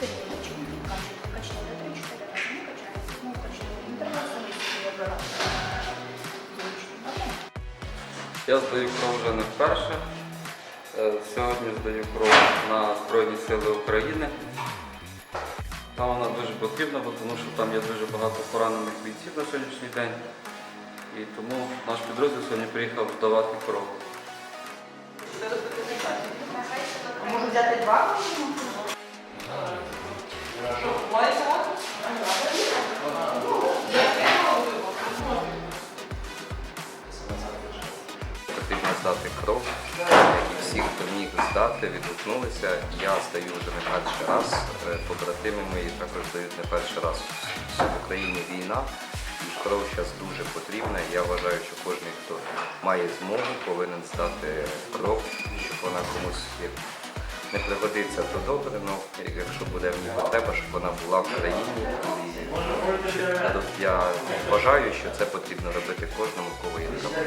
Я здаю кров вже не вперше. Е, Сьогодні здаю кров на Збройні Сили України. Там вона дуже потрібна, бо тому що там є дуже багато поранених бійців на сьогоднішній день. І тому наш підрозділ сьогодні приїхав здавати кров. Можу взяти два? Потрібно здати кров. І всі, хто міг здати, відгукнулися. Я здаю вже не перший раз. Е, Побратими мої також здають не перший раз. В Україні війна, і кров зараз дуже потрібна. Я вважаю, що кожен, хто має змогу, повинен здати кров, щоб вона комусь не пригодиться, то добре, але якщо буде в ній потреба, щоб вона була в країні. Я вважаю, що це потрібно робити кожному, кого є така.